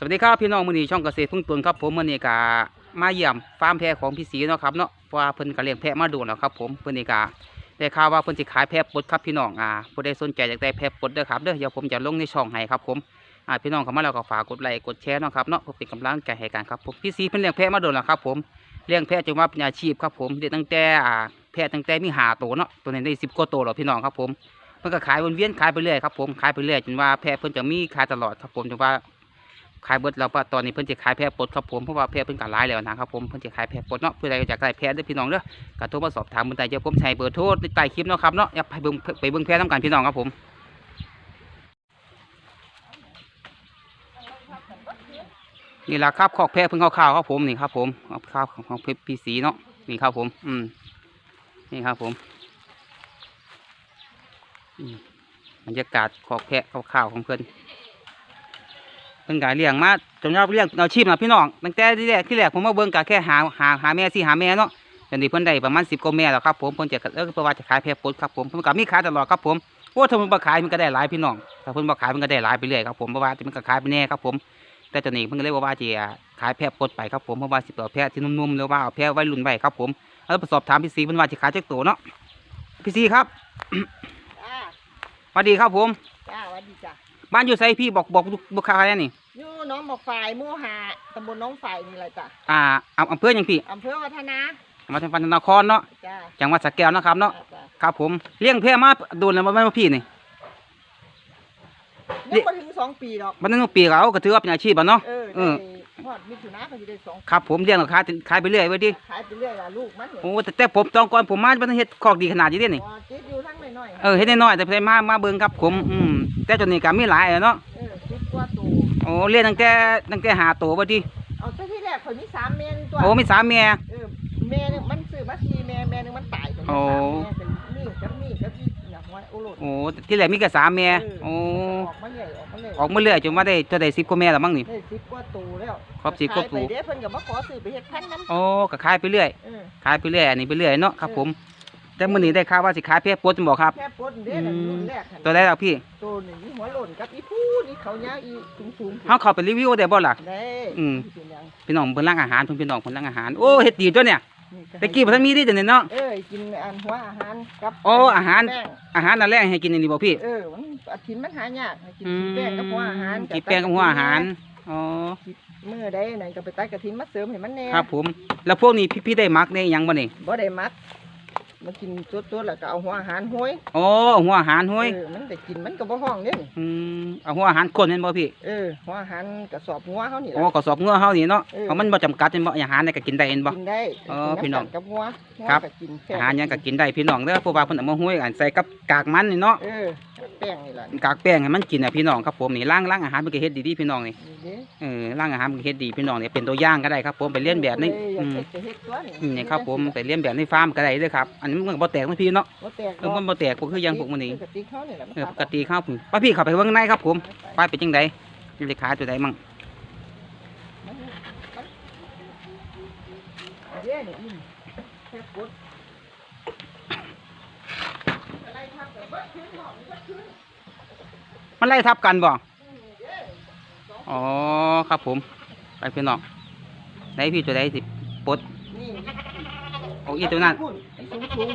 สวัสดีครับพี่น้องมือนีช่องเกษตรพึ่งตนครับผมมือนีกามาเยี่ยมฟาร์มแพะของพี่ศรีเนาะครับเนาะเพราะว่าเพิ่นก็เลี้ยงแพะมาโดูแล้วครับผมเพิ่นนี่กาได้ข่าวว่าเพิ่นสิขายแพะปลดครับพี่น้องอ่าผู้ใดสนใจอยากได้แพะปลดเด้อครับเด้อเดี๋ยวผมจะลงในช่องให้ครับผมอ่าพี่น้องเข้ามาแล้วก็ฝากกดไลค์กดแชร์เนาะครับเนาะเพื่อเป็นกำลังใจให้กันครับผมพี่ศรีเพิ่นเลี้ยงแพะมาโดูแล้วครับผมเลี้ยงแพะจนว่าเป็นอาชีพครับผมเลี้ยงตั้งแต่อ่าแพะตั้งแต่มีหาตัวเนาะตัวนี้ได้สิบกว่าตัวแล้วพี่น้องครับผมเพิ่นก็ขายวนเวียนขายไปเรื่อยครับผมขายไปเรื่อยจนว่าแพะเพิ่นจะมีขายตลอดครับผมจนว่า ขายเบิดแล้วว่าตอนนี้เพิ่นจะขายแพะปดครับผมเพราะว่าแพะเพิ่นก็หลายแล้วนะครับผมเพิ่นจะขายแพะปดเนาะเพื่อใดก็อยากได้แพะเด้อพี่น้องเด้อก็โทรมาสอบถามเพิ่นได้เดี๋ยวผมใช้เบอร์โทรใต้คลิปเนาะครับเนาะอยากไปเบิ่งไปเบิ่งแพะนํกันพี่น้องครับผมนี่ละครับคอกแพะเพิ่นคร่าวๆครับผมนี่ครับผมคร่าวของของพี่สีเนาะนี่ครับผม อืมนี่ครับผมอืมบรรยากาศคอกแพะคร่าวๆของเพิ่อน พิ่นก็เลี้ยงมาจนยอดเลี้ยงเอาชีพนะพี่น้องตั้งแต่ที่แรกที่แรกผมมาเบิ่งก็แค่หาหาหาแม่สิหาแม่เนาะตอนนี้เพิ่นได้ประมาณ10กว่าแม่แล้วครับผมเพิ่นจะเออเพิ่นว่าจะขายแพะปลดครับผมเพิ่นก็มีขายตลอดครับผมโอ้ถ้าเพิ่นบ่ขายมันก็ได้หลายพี่น้องถ้าเพิ่นบ่ขายมันก็ได้หลายไปเรื่อยครับผมเพราะว่ามันก็ขายไปแน่ครับผม แต่ตอนนี้เพิ่นก็เลยบอกว่าจะขายแพะปลดไปครับผมเพราะว่าสิบเอาแพะที่นุ่มๆหรือว่าเอาแพะวัยรุ่นไว้ครับผมแล้วไปสอบถามพี่ซีเพิ่นว่าจะขายจักตัวเนาะพี่ซีครับสวัสดีครับผมจ้าสวัสดีจ้า บ้านอยู่ไสพี่บอกบอกลูกค้าแน่นี่อยู่หน้องบอกฝ่ายหมู่หาตำบลหน้องฝ่ายนี่แหละจ้ะอ่าอำอำเภอหยังพี่อำเภอวัฒนามาทางพันนครเนาะจ้าจังหวัดสระแก้วเนาะครับเนาะจ้าครับผมเลี้ยงแพะมาโดนแล้วบ่แม่นว่าพี่นี่ยังไม่ถึงสองปีหรอกมันนึงปีก็เอาก็ถือว่าเป็นอาชีพอะเนาะเออ เออได้ฮอดมิถุนาก็จะได้สองครับผมเลี้ยงราคายขายไปเรื่อยไว้ดิขายไปเรื่อยละลูกมันเนี่ยโอ้แต่แต่ผมตอนก่อนผมมามันเฮ็ดคอกดีขนาดนี้เด้นี่พอเจ็ดอยู่ทั้งน้อยๆเออเฮ็ดน้อยๆแต่เพิ่นมามาเบิ่งครับผมอืมแต่ตอนนี้ก็มีหลายอะเนาะเออเจ็ดกว่าตัวโอ้เลี้ยงตั้งแต่ตั้งแต่หาตัวบ่ดิเอาแต่ที่แรกคนมีสามเมนตัวโอ้มีสามแม่เออแม่หนึงมันซื้อมาสี่แม่แม่หนึงมันตายไปโอ้สามแม่เป็นนี่กับนี่กับอีอย่างว่าโอโลดโอ้ที่แรกมีแค่สามแม่โอ้ออกมาเรื่อยออกมาเรื่อยออกมาเรื่อยจนมาได้จะได้10กว่าแม่แล้วมั้งนี่ ได้สิบกว่าตัวแล้วครบ10กว่าตัวขยไปเด้เพิ่นก็มาขอซื้อไปเฮ็ดพันธุ์น้ำโอ้ก็ขายไปเรื่อยเออขายไปเรื่อยอันนี้ไปเรื่อยเนาะครับผม แต่มื้อนี้ได้ข่าวว่าสิขายแพะปลดจังบ่ครับ แค่ปนเด้นั่นรุ่นแรกหั่นตัวได้แล้วพี่ตัวหนึ่งนี่หัวหล่นกับอีผู้นี่เขายาวอีสูงสูงเฮาเข้าไปรีวิวได้บ่ล่ะ ได้อืม เป็นหยังพี่น้องเพิ่นร้านอาหารเพิ่นพี่น้องเพิ่นร้านอาหาร โอ้เฮ็ดดีตัวเนี่ย นี่ตะกี้บ่ทันมีเดิจังได๋เนาะ เออกินอันหัวอาหารกับโอ้อาหาร แป้งอาหารนั่นแหละให้กินอันนี้บ่พี่ เออมันอาทิตย์มันหายากให้กินอืขี้แป้งกับหัวอาหารกินแป้งกับหัวอาหาร อ๋อ มื้อใดไหนก็ไปตัดกระถินมาเสริมให้มันแน่ครับผม แล้วพวกนี้พี่พี่ได้มักได้หยังบ่นี่บ่ได้มัด มากินตัวๆแล้วก็เอาหัวอาหารห้อยโอ้หัวอาหารห้วยเออมันได้กินมันก็บ่ห้องเด้นี่อืมเอาหัวอาหารคนแม่นบ่พี่เออหัวอาหารกระสอบหัวเฮานี่โอ้ล่ะก็สอบงัวเฮานี่เนาะเออเพราะมันบ่จำกัดแม่นบ่อาหารนี่ก็กินได้แม่นบ่กินได้อ๋อพี่น้องกับหัวหัวครับก็กินแค่อาหารหยังก็กินได้พี่น้องเด้อเพราะว่าเพิ่นเอามาห้วยอันใส่กับกากมันนี่เนาะเออ แป้งนี่ล่ะกากแป้งให้มันกินน่ะพี่น้องครับผมนี่ล้างล้างอาหารมันก็เฮ็ดดีๆพี่น้องนี่นี่เด้เออร่างอาหารมันก็เฮ็ดดีพี่น้องเนี่ยเป็นตัวอย่างก็ได้ครับ ผมไปเรียนแบบนี้เอออืมอยากเฮ็ดจะเฮ็ดตัวนี่อืมนี่ครับผมไปเรียนแบบในฟาร์มก็ได้เด้อครับอันนี้มันก็บ่แตกนะพี่เนาะบ่แตกเออมันบ่แตกพวกคืออยังพวกมันนี่ปกติเขานี่แหละมันเออตัปดกติครับผมป้าพี่เข้าไปเบิ่งในครับผมไปไปเป็นจังไดมีเลขาตัวใดมั่งมันมันเด้นี่อิ่มแค่กดอะไรทับไปเบิดคืนหอ มเบิดคืนมันไล่ทับกันบ่อ๋อครับผม ไปพี่น้องไหนพี่ตัวใดสิปลดนี่โอ้อีตัวนั้นพุ่ไอ้สูงสูง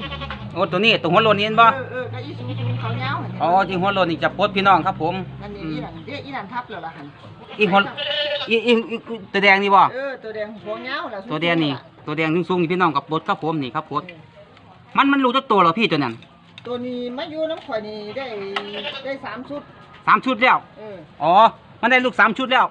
โอ้ตัวนี้ตัวหัวโลนนี่เห็นบ่เออเออก็อีสูงสูงเขายาวหั่นอ๋อที่หัวโลนนี่จะปลดพี่น้องครับผมนั่นนี่อืมอีนั่นเด้อีนั่นทับแล้วล่ะหั่นอีหัวอีอีอีอีตัวแดงนี่บ่เออตัวแดงหัวยาวล่ะตัวแดงนี่ตัวแดงสูงๆนี่พี่น้องกับปลดครับผมนี่ครับปลดมันมันรู้จักตัวเหรอพี่ตัวนั้น ตัวนี้มาอยู่น้ำข่อยนี่ได้ได้สามชุด สามชุดแล้วเอออ๋อ มันได้ลูกสามชุดแล้ว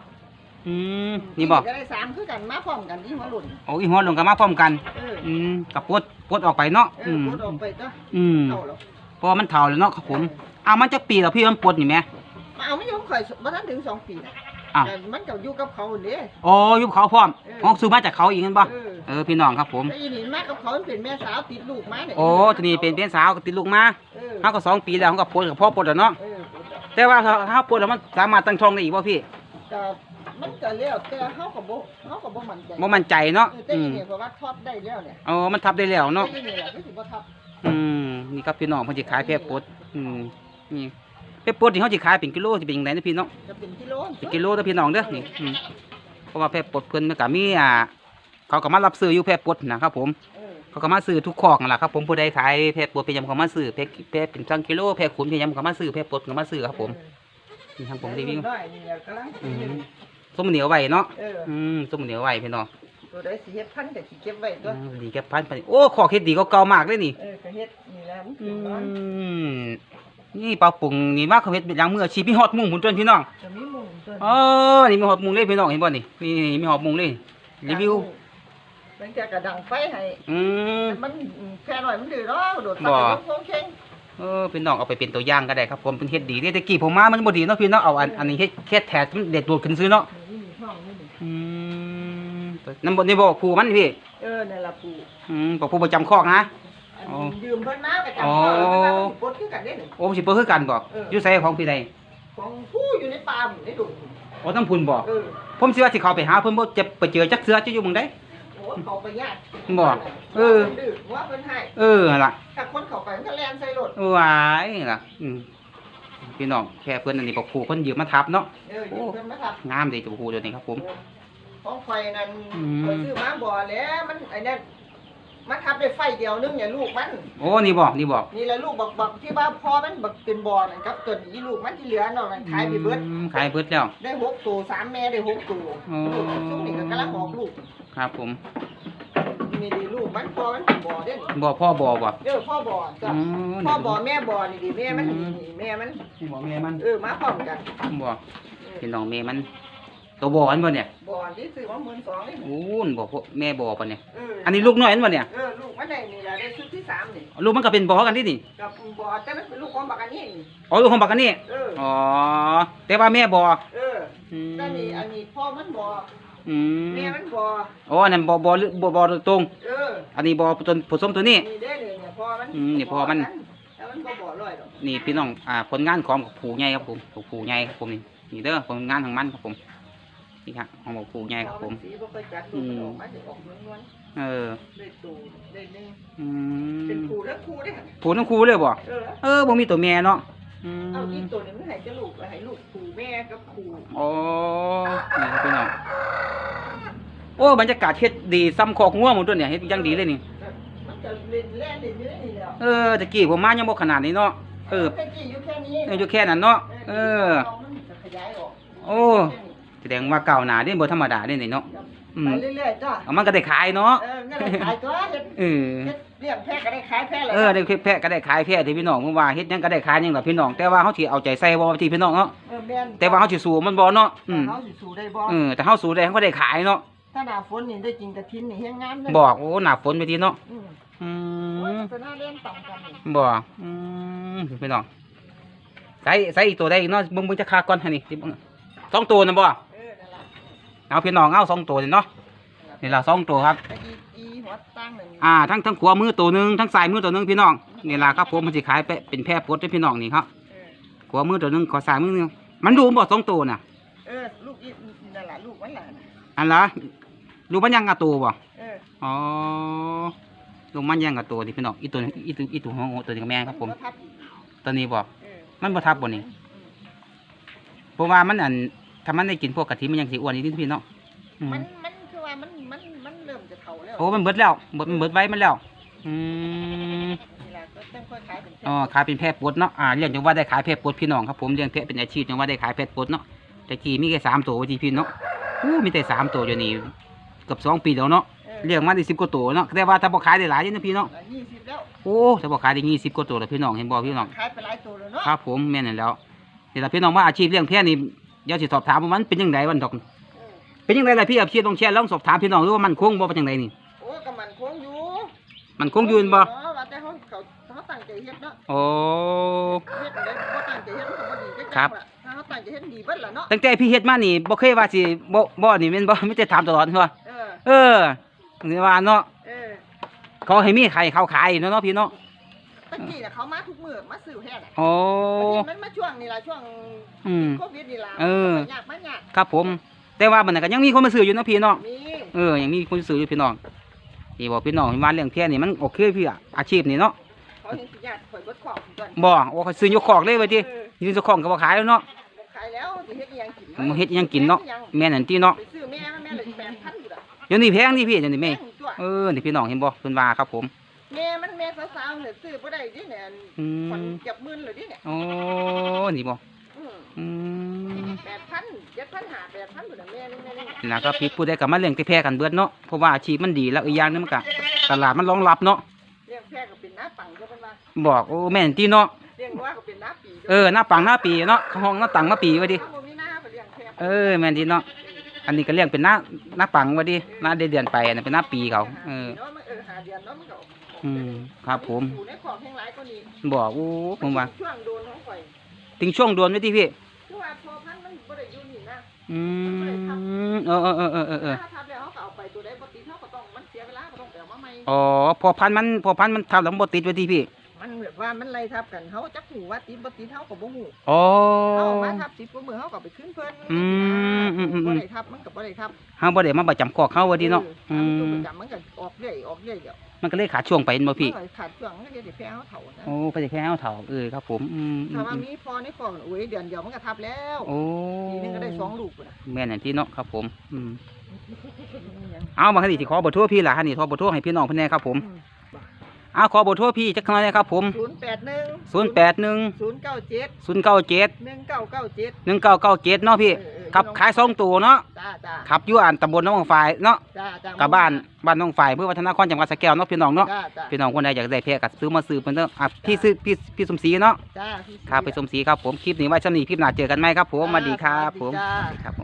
อืมนี่บอกก็ได้สามคือกันมาพร้อมกันที่หัวหล่นโอ้ยหัวลงกันมาพร้อมกัน เอออืมกับปลดปลดออกไปเนาะเออือมพูดออกไปก็อืมเอาแล้วเพราะว่ามันเฒ่าแล้วเนาะครับผมอ้าวมันจะปีแล้วพี่มันปลดนี่ไหมมาเอาไม่ยอมข่อยมาทันถึงสองปี อ้าว แต่มันก็อยู่กับเขาเด้ โอ้ยุบเขาพร้อมเอออ๋อซื้อมาจากเขาอีกนั่นปะเออ เออพี่น้องครับผม แต่อีนี่มากับเขามันเป็นแม่สาวติดลูกมาเนี่ยโอ้ทีนี้เป็นเป็นสาวก็ติดลูกมาเออเขาก็สองปีแล้วเขาก็ปลดกับพ่อปลดแล้วเนาะเออแต่ว่าถ้าถ้าปลดแล้วมันสามารถตั้งท้องได้อีกป่ะพี่แต่มันก็แล้วแต่เฮาก็บ่เฮาก็บ่มั่นใจบ่มั่นใจเนาะเออแต่อือีมนี่เพราะว่าทอดได้แล้วเนี่ยอ๋อมันทับได้แล้วเนาะ แต่อีนี่แหละคือสิบ่ทับอืมนี่ครับพี่น้องเพิ่นสิขายแพะปลดอืมนี่ แพะปดที่เฮาสิขายเป็นกิโลสิเป็นจังไดนะพี่น้องจะเป็นกิโลเป็นกิโลเด้อพี่น้องเด้อนี่อืมเพราะว่าแพะปดเพิ่นมันก็มีอ่าเขาก็มารับซื้ออยู่แพะปดนะครับผมเออเขาก็มาซื้อทุกคอกนั่นล่ะครับผมผู้ใดขายแพะปดเป็นยำเขามาซื้อแพะแพะเป็นจังกิโลแพะขุนเป็นยำเขามาซื้อแพะปดก็มาซื้อครับผมนี่ครับผมรีวิวได้นี่แหละกำลังอืมส้มเหนียวไว้เนาะเอออืมส้มเหนียวไว้พี่น้องตัวใดสิเฮ็ดพันธุ์ก็สิเก็บไว้ตัวอืมดีแกพันพันโอ้ขอกเฮ็ดดีก็เก่ามากเลยนี่เออก็เฮ็ดนี่แหละมันอืกิ นร้อนมนี่ปลาปุ่งนี่มากเขาเฮ็ดเป็นอย่างมืออาชีพพี่ฮอดมุงหุ่นจนพี่น้องจะมีหมุนตัวเออนี่มีฮอดมุงเลยพี่น้องเห็นบ่นี่นี่นี่มีฮอดมุงเลยรีวิวมันจะกระดังไฟให้อืม มันแค่หน่อยมันดื้อเนาะโดดบ่ตัดโค้งเข่งเออพี่น้องเอาไปเป็นตัวอย่างก็ได้ครับผมเป็นเฮ็ดดีเด้แต่กี้ผมมามันบ่ดีเนาะพี่น้องเอาอันอันนี้เฮ็ดแค่แถบมันเด็ดโดดขึ้นซื้อเนาะนี่มีช่องนี่ดิอืมน้ำบนนี่บอกผูมันพี่เออนั่นล่ะปู่อืมบอกผูประจำคอกนะ อันอ๋อ ยืมเพิ่นมาไปจำอ๋อพ่อแล้วมันก็สิปลดคือกันเด้นี่โอ้สิเปิ้คือกันบอกเออออ ยู่ไสของพี่ใดของผู้อยู่ในป่าหมู่ในดงโอ้ทั้งพุ่นบอก เออผมสิว่าสิเข้าไปหาเพิ่นบ่จะไปเจอจักเสือจะอยู่หมึงได้ โอ้เขาไปยากบ่เออ พิ่นดื้อว่าเพิ่นให้เออนั่นล่ะถ้าคนเข้าไปมันก็แล่นใส่รถวายล่ะอืมพี่น้องแค่เพิ่นอันนี้บอกผูเพิ่นยืมมาทับเนาะ เออยืมเพิ่นมาทับงามเด้ตัวผูตัวนี้ครับผม ของไฟนั่นอืม เพิ่นซื้อมาบ่แล้วมันไอ้นั่น มันทับได้ไฟเดียวนึงเนี่ยลูกมัน โอ้นี่บอกนี่บอกนี่แหละลูกบักบักที่ว่าพ่อมันบักเป็นบ่อนั่นครับตัวนี้ลูกมันที่เหลือนอกนั้นขายไปเบิดอืมขายเบิดแล้ว ได้หกตัวสามแม่ได้หกตัวอ๋อลูกช่วงนี้ก็กำลังออกลูกครับผมนี่ดีลูกมันพ่อมันเป็นบ่อเด้นบ่พ่อบ่บ่เด้อพ่อบ่อจ้ะอืมพ่อบ่อแม่บ่อนี่ดิแม่มันอืมนี่แม่มันนี่บ่แม่มันเออมาพร้อมกันบ่พี่น้องแม่มัน ตัวบ่อันบ่เนี่ยบ่อที่ซื้อมาหมื่นสองนี่โอ้นบ่พวกแม่บ่ปะเนี่ย เอออันนี้ลูกน้อยอันบ่เนี่ย เออลูกมันได้นี่แหละได้ชุดที่สามนี่ลูกมันก็เป็นบ่กันที่นี่กับบ่อแต่มันเป็นลูกของบักอันนี้นี่อ๋อลูกของบักกันนี่เอออ๋อแต่ว่าแม่บ่เอออืมแต่นี่อันนี้พ่อมันบ่ออืมแม่มันบ่ออ๋ออันนั้นบ่บ่หรือบ่บ่ตรง เอออันนี้บ่ตัวผสมตัวนี้ นี่เด้เลยเนี่ยพ่อมันอืมนี่พ่อมัน แต่มันบ่บ่อร้อยดอกนี่พี่น้องอ่าผลงานของผูใหญ่ครับผมผูใหญ่ครับผมนี่นี่เด้อผลงานของมันครับผม นี่ครับของผูใหญ่ครับผม สีบ่ค่อยจัดลูกมันออกมาสิออกนวลเออๆได้ตูได้หนึงอืเป็นมครูแล้วครูได้หั่นผูทั้งคู่เลยบ่เออเออบ่มีตัวแม่เนาะอืเอาอีมกตัวหนึงมันให้จะลูกแล้วให้ลูกครูแม่กับครูอ๋อนี่ครับพี่น้องโอ้บรรยากาศเฮ็ดดีซ้ำคอกงัวหมดตัวเนี่ยเฮ็ดอยังดีเลยนี่ มันจะเล่นแล่นเล่นอยู่ในนี่แล้วเออตะกี้ผมมายังบ่ขนาดนี้เนาะเออแค่กี้อยู่แค่นี้เอออยู่แค่นั้นเนาะเออ มันจะขยายออกโอ้ แสดงว่าเก่าวหนาเด้บ่ธรรมดาเด้นี่เนาะอืมไปเรื่อยๆจ้ะเอามันก็ได้ขายเนาะเออก็ได้ขายตัวเฮ็ดเออ เฮ็ดเลี้ยงแพะก็ได้ขายแพะเลยเออได้แพะก็ได้ขายแพะที่พี่น้องเมื่อว่าเฮ็ดหยังก็ได้ขายหยังล่ะพี่น้องแต่ว่าเฮาสิเอาใจใส่บ่ที่พี่น้องเนาะเออแม่นแต่ว่าเฮาสิสู้มันบ่เนาะอืมเฮาสิสู้ได้บ่เออแต่เฮาสู้ได้เฮาก็ได้ขายเนาะถ้าหน้าฝนนี่ได้กินกระทินนี่แฮงงามเลยบอกโอ้หน้าฝนไปทีเนาะอืมอืโอ้ยมตัวหน้าเล่นต่ำกันนี่บ่อืมพี่น้องใส่ใส่อีกตัวได้อีกเนาะเบิ่งเบิ่งจะคาก่อนหั่นนี่สิเบิ่งสองตัวน่ะบ่เออนั่นล่ะ เอาพี่น้องเอาสองตัวนี่เนาะนี่ล่ะสองตัวครับไอ้อีอีหัวตั้งนั่นอ่าทั้งทั้งขวามือตัวหนึงทั้งซ้ายมือตัวหนึงพี่น้องนี่ล่ะครับผมมันสิขายไปเป็นแพร่ปลดให้พี่น้องนี่ครับเออขวามือตัวหนึงขวาซ้ายมือหนึงมันดูบ่สองตัวน่ะ เออลูกอีนั่นล่ะลูกมันล่ะน่ะอันละดูมันยังกับตัวบ่เอออ๋อลูกมันยังกับตัวนี่พี่น้องอีตัวนี้อีตัวอีตัวของตัวนี้ก็แม่ครับผมนทับอีกตัวนี้บ่เออมันบ่ทับบ่นี่เพราะว่ามันอัน ถ้ามันได้กินพวกกะทิมันยังสิอ้วนอีกนิดพี่น้องอืมมันมันคือว่ามันมันมันเริ่มจะเฒ่าแล้วโอ้มันเบิดแล้วเบิดมันเบิดไว้มันแล้ว อืมนี่ล่ะก็ต้องค่อยขายเป็นอ๋อขายเป็นแพะปลดเนาะอ่าเลี้ยงจังว่าได้ขายแพะปลดพี่น้องครับผมเลี้ยงแพะเป็นอาชีพจังว่าได้ขายแพะปลดเนาะแต่กี้มีแค่สามตัวจีพี่เนาะอู้มีแต่สามตัวอยู่นี่เกือบสองปีแล้วเนาะเออเลี้ยงมาได้สิบกว่าตัวเนาะแต่ว่าถ้าบ่ขายได้หลายอยู่นะพี่เนาะยี่สิบแล้วโอ้ถ้าบ่ขายได้ยี่สิบกว่าตัวแล้วพี่น้องเห็นบ่พี่น้อง ขายไปหลายตัวแล้วเนาะ ครับผมแม่นนั่นแหล้วนี่ล่ะพี่น้องว่าอาชีพเลี้ยงแพะนี่ เดี๋ยวสิสอบถามว่ามันเป็นจังไดวันดอกเออเป็นจังไดล่ะพี่อาชีพต้องแชร์ลองสอบถามพี่น้องดูว่ามันคงบ่เป็นจังไดนี่ โอ้ก็มันคงอยู่มันคงอยืนบ่เนาะว่าแต่เขาเขาเขาตั้งใจเฮ็ดเนาะโอ้ เฮ็ดได้บ่ตั้งใจเฮ็ดมันก็บ่ดีจักครับอย่างล่ะถ้าเขาตั้งใจเฮ็ดดีเบิดล่ะเนาะตั้งแต่พี่เฮ็ดมานี่บ่เคยว่าสิบ่บ่นี่แม่นบ่มีแต่ถามตลอดว่าเออเออนี่ว่าเนาะเออเขาให้มีไข่เขาขายเนาะเนาะพี่เนาะ ตะกี้น่ะเขามาทุกมื้อมาซื้อแท้น่ะโอ้มันมาช่วงนี่ล่ะช่วงอืมโควิดนี่ล่ะเออ มันยากมันยากครับผม แต่ว่ามันนนก็ยังมีคนมาซื้ออยู่เนาะพี่เนาะ มีเออยังมีคนซื้ออยู่พี่น้องที่บอกพี่น้องที่มาเลี้ยงแพะนี่มันโอเคพี่อะอาชีพนี่เนาะเขาเห็นสิยากข่อยเบิดของก่อนบ่โอ้เขาซื้อยกคอกเลยว่าติเออยืนเจ้าของก็บ่ขายแล้วเนาะ ขายแล้วสิเฮ็ดอิหยังกินมันเฮ็ดอิหยังกินเนาะแม่นอันที่เนาะไปซื้อแม่มันแม่เลย8,000อยู่ล่ะเดี๋ยวนี้แพงนี่พี่เดี๋ยวนี้แม่ พงตัว เออนี่พี่น้องเห็นบ่เพิ่นว่าครับผมแม่มันแม่ สาวๆเนี่ยซื้อบ่ได้ดิเนี่ยอืคนมเก็บมื่นเลยดิเนี่ยโอ้นี่บ่อืมอืม8,000 7,000หา8,000อยู่น่ะแม่นี่แม่นี่นะครับพี่ผู้ใดก็มาเลี้ยงแต่แพะกันเบิดเนาะเพราะว่าอาชีพมันดีแล้วอีกอย่างหนึงมันก็ตลาดมันรองรับเนาะเลี้ยงแพะก็เป็นน้าปังก็เป็นว่าบอกโอ้แม่นที่เนาะเลี้ยงวัวก็เป็นน้าปีเออหน้าปังหน้าปีเนาะห้องหน้าตังมาปีไว้ดิ ถ้าบ่มีหน้าปเลี้ยงแพะเออแม่นที่เนาะ อันนี้ก็เลี้ยงเป็นหน้าหน้าปังไว้ดิหน้าเดือนๆไปอันนั้นเป็นหน้าปีเขา เออเนาะมันเออหาเดือนเนาะมันก็อื มครับผมอยู่ในของแห่งหลายก็นี่บอกโอ้ผมว่าช่วงโดนของข่อยถึงช่วงดวนไว้ที่พี่คือว่าพอพันธุ์มันบ่ได้อยู่นี่นะอืมเออเออเออเออเออเออถ้าทำแล้วเขาก็เอาไปตัวใดบ่ติดเขาก็ต้องมันเสียเวลาก็ต้องไปเอามาใหม่อ๋อพอพันธุ์มันพอพันธุ์มันทำแล้วมันบ่ติดไว้ที่พี่มันแบบว่ามันไล่ทับกันเขาจักหูว่าติดบ่ติดเขาก็บ่ฮู้อ๋อเขาเอามาทับสิบกว่ามือเขาก็เอาไปขึ้นเพิ่นอืมอืมอืมอืมบ่ได้ทับมันก็บ่ได้ทับเฮาบ่ได้มาประจำคอกเฮาไว้ดิเนาะอออืตามตัวมประจำมันก็ออกเรื่อยออกเรื่อยเดี๋ยว มันก็เลยขาดช่วงไปเห็นบ่พี่มันก็ขาดช่วงมันก็เดี๋ยวสิแพ้เขาเฒ่านะโอ้ไปสิแค่เอาเถาเออครับผมอืมอืถ้ามว่าอืมมีพอในคอกน่ะโอ้ยเดือนเดียวมันก็ทับแล้วโอ้ปีหนึงก็ได้สองลูกพุ่นน่ะแม่นอย่างที่เนาะครับผมอืมเอามาคันนี้สิขอเบทโทรพี่ล่ะคันนี้ขอเบทโทรให้พี่น้องเพิ่นแหน่ครับผมเอาขอเบทโทรพี่จักหน่อยนะครับผมศูนย์แปดหนึ่ง081ศูนย์เก้าเจ็ด097หนึ่งเก้าเก้าเจ็ด1997เนาะพี่ เออเออ ครับขายสองตัวเนาะจ้าจ้าครับอยู่อ่านตำบลหน้องฝ่ายเนาะจ้าจ้ากับบ้านบ้านหน้องฝ่ายเพื่อวัฒนครจังหวัดสระแก้วเนาะพี่น้องเนาะจ้าจ้าพี่น้องคนใดอยากได้แพะก็ซื้อมาซื้อเพิ่นเด้ออะพี่ซื้อพี่พี่สมศรีเนาะจ้าพี่ครับไปสมศรีครับผมคลิปนี้ไว้สำนี้คลิปหน้าเจอกันไหมครับผมสวัสดีครับผมจ้าครับผม